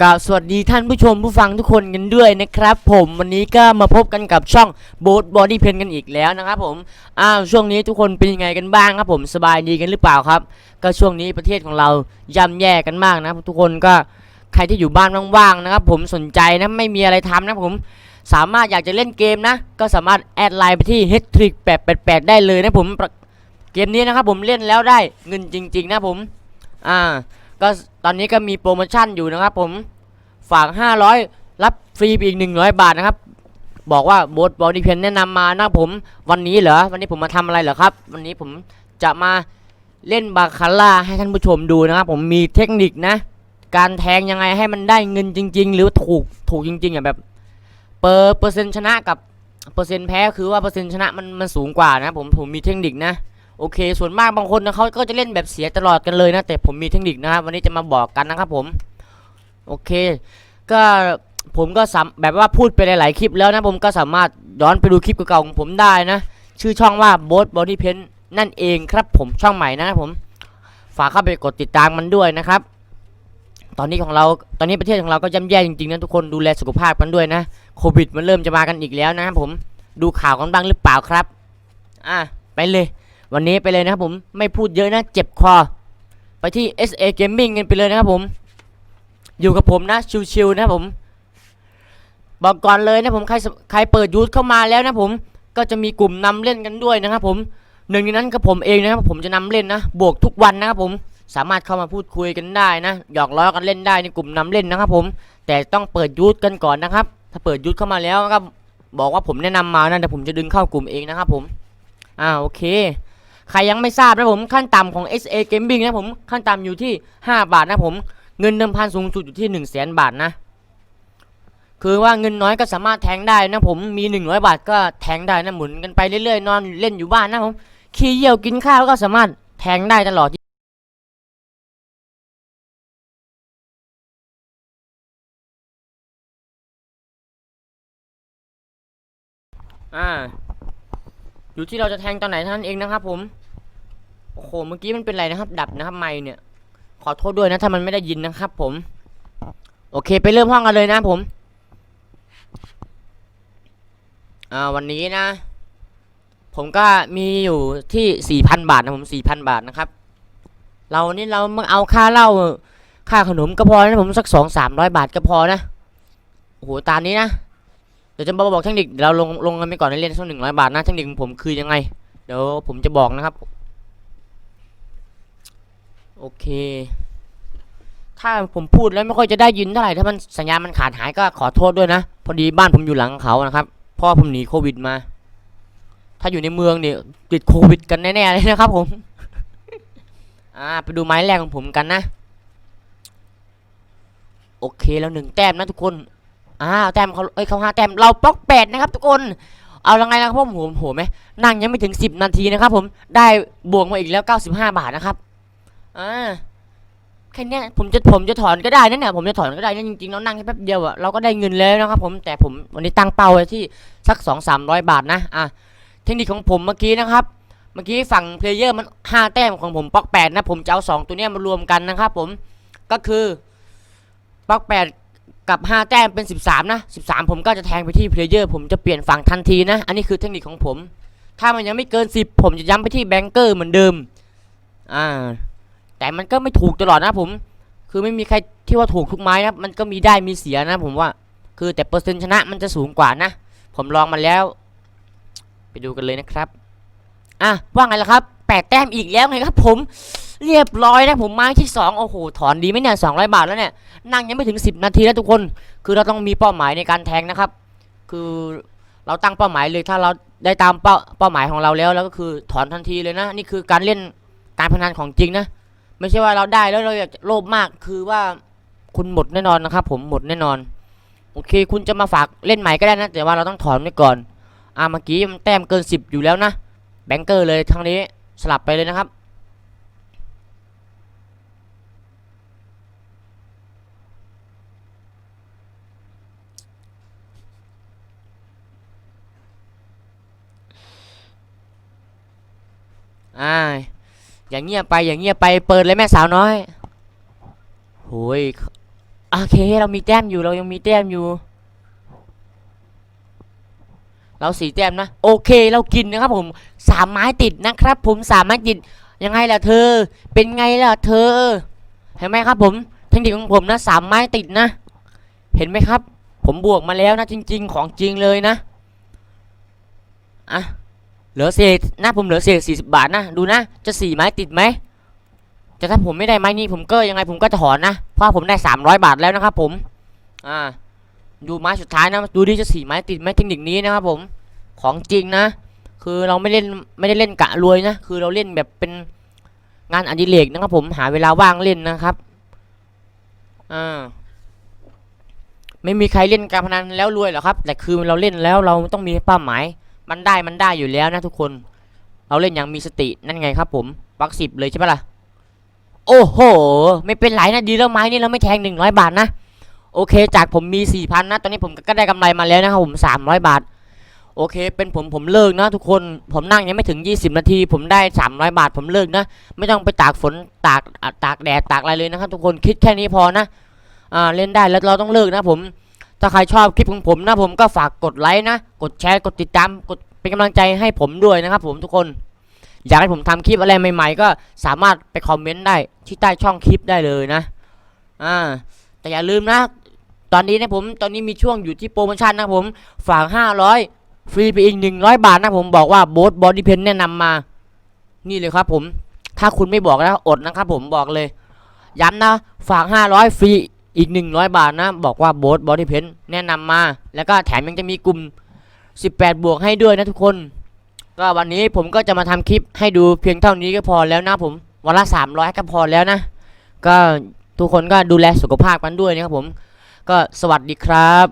กราบสวัสดีท่านผู้ชมผู้ฟังทุกคนกันด้วยนะครับ ผมวันนี้ก็มาพบกันกับช่องโบ t บอดี้เพนกันอีกแล้วนะครับผมอ้าวช่วงนี้ทุกคนเป็นยังไงกันบ้างครับผมสบายดีกันหรือเปล่าครับ ก็ช่วงนี้ประเทศของเราย่ำแย่กันมากนะทุกคนก็ใครที่อยู่บ้านว่างๆนะครับ ผมสนใจนะไม่มีอะไรทำนะผมสามารถอยากจะเล่นเกมนะ ก็สามารถแอดไลน์ไปที่ h t r i c 888ได้เลยนะผม เกมนี้นะครับผมเล่นแล้วได้เงินจริง ๆ นะผมอ่าก็ตอนนี้ก็มีโปรโมชั่นอยู่นะครับผมฝาก 500 รับฟรีอีก 100 บาทนะครับ บอกว่าโบสบอดี้เพนแนะนำมานะครับผมวันนี้เหรอวันนี้ผมมาทำอะไรเหรอครับ วันนี้ผมจะมาเล่นบาคาร่าให้ท่านผู้ชมดูนะครับ ผมมีเทคนิคนะ การแทงยังไงให้มันได้เงินจริง ๆ หรือถูกถูกจริงๆอะแบบเปอร์เปอร์เซ็นต์ชนะกับเปอร์เซ็นต์แพ้คือว่าเปอร์เซ็นต์ชนะมันมันสูงกว่านะผมผมมีเทคนิคนะ โอเค ส่วนมากบางคนนะเขาก็จะเล่นแบบเสียตลอดกันเลยนะ แต่ผมมีเทคนิคนะครับ วันนี้จะมาบอกกันนะครับผม โอเค ก็ผมก็สแบบว่าพูดไปหลาย ๆ คลิปแล้วนะ ผมก็สามารถย้อนไปดูคลิปเก่าๆของผมได้นะ ชื่อช่องว่า b o s Body Pen นั่นเองครับผมช่องใหม่นะครับผม ฝากเข้าไปกดติดตามมันด้วยนะครับ ตอนนี้ของเราตอนนี้ประเทศของเราก็ย่ำแย่จริง ๆ นะทุกคนดูแลสุขภาพกันด้วยนะโควิดมันเริ่มจะมากันอีกแล้วนะครับผมดูข่าวกันบ้างหรือเปล่าครับ อะไปเลย วันนี้ไปเลยนะครับผมไม่พูดเยอะนะเจ็บคอ ไปที่ SA Gaming กันไปเลยนะครับผม อยู่กับผมนะชิวๆนะครับผม บอกก่อนเลยนะผมใครใครเปิดยูทเข้ามาแล้วนะผม ก็จะมีกลุ่มนำเล่นกันด้วยนะครับผมหนึ่งในนั้นก็ผมเองนะครับผมจะนำเล่นนะ บวกทุกวันนะครับผมสามารถเข้ามาพูดคุยกันได้นะหยอกล้อกันเล่นได้ในกลุ่มนำเล่นนะครับผม แต่ต้องเปิดยูทกันก่อนนะครับ ถ้าเปิดยูทเข้ามาแล้วก็บอกว่าผมแนะนำมานะเดี๋ยวผมจะดึงเข้ากลุ่มเองนะครับผมอ่าโอเค ใครยังไม่ทราบนะผมขั้นต่ำของ SA Gaming นะผมขั้นต่ำอยู่ที่ 5 บาทนะผมเงินเดิมพันสูงสุดอยู่ที่1 0 0 0 0แสนบาทนะคือว่าเงินน้อยก็สามารถแทงได้นะผมมี 100 บาทก็แทงได้นะหมุนกันไปเรื่อยๆ นอนเล่นอยู่บ้านนะผมขี้เยี่ยวกินข้าวก็สามารถแทงได้ตลอดอ่า อยู่ที่เราจะแทงตอนไหนเท่านั้นเองนะครับผม โอ้โห เมื่อกี้มันเป็นไรนะครับ ดับนะครับไม่เนี่ย ขอโทษด้วยนะถ้ามันไม่ได้ยินนะครับ ผม โอเค ไปเริ่มห้องกันเลยนะผม อ่า วันนี้นะ ผมก็มีอยู่ที่สี่พันบาทนะผมสี่พันบาทนะครับ เรานี่เรามาเอาค่าเหล้าค่าขนมก็พอนะผมสักสองสามร้อยบาทก็พอนะ โอ้โห ตามนี้นะ เดี๋ยวจะมาบอกเทคนิคเดี๋ยวเราลงลงกันไปก่อนในเรียนสักหนึ่งร้อยบาทนะเทคนิคของผมคือยังไง เดี๋ยวผมจะบอกนะครับ โอเค ถ้าผมพูดแล้วไม่ค่อยจะได้ยินเท่าไหร่ถ้ามันสัญญาณมันขาดหายก็ขอโทษด้วยนะ พอดีบ้านผมอยู่หลังเขานะครับพ่อผมหนีโควิดมา ถ้าอยู่ในเมืองเนี่ยติดโควิดกันแน่ๆเลยนะครับ ผม อ่าไปดูไม้แรกของผมกันนะ โอเคแล้วหนึ่งแต้มนะทุกคนอ่าแต้มเขาเอ้ยเขาห้าแต้มเราบล็อกแปดนะครับ ทุกคนเอาละไงนะครับผมโหโหไหมนั่งยังไม่ถึงสิบนาทีนะครับผมได้บวกมาอีกแล้วเก้าสิบห้าบาทนะครับ อ่าแค่เนี้ยผมจะผมจะถอนก็ได้นั่นแหละผมจะถอนก็ได้นั่นจริงๆแล้วนั่งแค่แป๊บเดียวอะเราก็ได้เงินแล้วนะครับ ผมแต่ผมวันนี้ตั้งเป้าไว้ที่สักสองสามร้อยบาทนะอะเทคนิคของผมเมื่อกี้นะครับ เมื่อกี้ฝั่งเพลเยอร์มันห้าแต้มของผมป๊อกแปดนะผมจะเอาสองตัวเนี้ยมารวมกันนะครับผมก็คือป๊อกแปดกับห้าแต้มเป็นสิบสามนะสิบสามผมก็จะแทงไปที่เพลเยอร์ผมจะเปลี่ยนฝั่งทันทีนะ อันนี้คือเทคนิคของผม ถ้ามันยังไม่เกินสิบผมจะย้ำไปที่แบงเกอร์เหมือนเดิมอ่า แต่มันก็ไม่ถูกตลอดนะผม คือไม่มีใครที่ว่าถูกทุกไม้นะมันก็มีได้มีเสียนะผมว่า คือแต่เปอร์เซ็นต์ชนะมันจะสูงกว่านะ ผมลองมาแล้ว ไปดูกันเลยนะครับ อะว่าไงล่ะครับแปดแต้มอีกแล้วไงครับผมเรียบร้อยนะผมไม้ที่สองโอ้โห ถอนดีไหมเนี่ยสองร้อยบาทแล้วเนี่ยนั่งยังไม่ถึงสิบนาทีแล้วทุกคน คือเราต้องมีเป้าหมายในการแทงนะครับ คือเราตั้งเป้าหมายเลยถ้าเราได้ตามเป้าเป้าหมายของเราแล้วแล้วก็คือถอนทันทีเลยนะ นี่คือการเล่นการพนันของจริงนะ ไม่ใช่ว่าเราได้แล้วเราอยากโลภมากคือว่าคุณหมดแน่นอนนะครับ ผมหมดแน่นอน โอเค คุณจะมาฝากเล่นใหม่ก็ได้นะ แต่ว่าเราต้องถอนไว้ก่อน อ่าเมื่อกี้มันแต้มเกินสิบอยู่แล้วนะแบงเกอร์เลยทั้งนี้สลับไปเลยนะครับอ่า อย่างเงียบไปอย่างเงียบไปเปิดเลยแม่สาวน้อยโอ้ยโอเคเรามีแต้มอยู่เรายังมีแต้มอยู่ เราสีแต้มนะโอเคเรากินนะครับผมสามไม้ติดนะครับ ผมสามไม้ติดยังไงล่ะเธอ เป็นไงล่ะเธอ เห็นไหมครับผมเทคนิคของผมนะสามไม้ติดนะ เห็นไหมครับ ผมบวกมาแล้วนะจริง ๆ ของจริงเลยนะอะ เหลือเศษนะผมเหลือเศษสี่สิบบาทนะดูนะจะสี่ไม้ติดไหมแต่ถ้าผมไม่ได้ไม้นี้ผมก็ยังไงผมก็จะถอนนะเพราะผมได้สามร้อยบาทแล้วนะครับผมอ่าดูไม้สุดท้ายนะดูดิจะสี่ไม้ติดไหมเทคนิคนี้นะครับผมของจริงนะคือเราไม่เล่นไม่ได้เล่นกะรวยนะคือเราเล่นแบบเป็นงานอดิเรกนะครับผมหาเวลาว่างเล่นนะครับอ่าไม่มีใครเล่นการพนันแล้วรวยหรอกครับ แต่คือเราเล่นแล้วเราต้องมีเป้าหมาย มันได้มันได้อยู่แล้วนะทุกคน เราเล่นอย่างมีสตินั่นไงครับผมปักสิบเลยใช่ปะล่ะ โอ้โห ไม่เป็นไรนะดีแล้วไม้นี่เราไม่แทงหนึ่งร้อยบาทนะ โอเค จากผมมีสี่พันนะ ตอนนี้ผมก็ได้กำไรมาแล้วนะครับผมสามร้อยบาท โอเค เป็นผมผมเลิกนะ ทุกคน ผมนั่งยังไม่ถึง20นาที ผมได้300บาท ผมเลิกนะ ไม่ต้องไปตากฝนตากตากแดดตากอะไรเลยนะครับทุกคนคิดแค่นี้พอนะ อ่าเล่นได้แล้วเราต้องเลิกนะผม ถ้าใครชอบคลิปของผมนะผมก็ฝากกดไลค์นะ กดแชร์ กดติดตาม กดเป็นกำลังใจให้ผมด้วยนะครับผมทุกคน อยากให้ผมทำคลิปอะไรใหม่ ๆ ก็สามารถไปคอมเมนต์ได้ที่ใต้ช่องคลิปได้เลยนะ อ่า แต่อย่าลืมนะ ตอนนี้นะผม ตอนนี้มีช่วงอยู่ที่โปรโมชั่นนะผม ฝาก 500 ฟรีไปอีก 100 บาทนะผมบอกว่าโบสบอดี้เพนแนะนำมา นี่เลยครับผม ถ้าคุณไม่บอกแล้วอดนะครับผมบอกเลย ย้ำนะ ฝาก 500 ฟรี อีก 100 บาทนะ บอกว่าโบสบอดี้เพนแนะนำมา แล้วก็แถมยังจะมีกลุ่ม 18 บวกให้ด้วยนะทุกคน ก็วันนี้ผมก็จะมาทำคลิปให้ดูเพียงเท่านี้ก็พอแล้วนะผมวันละ 300 ก็พอแล้วนะ ก็ทุกคนก็ดูแลสุขภาพกันด้วยนะครับผม ก็สวัสดีครับ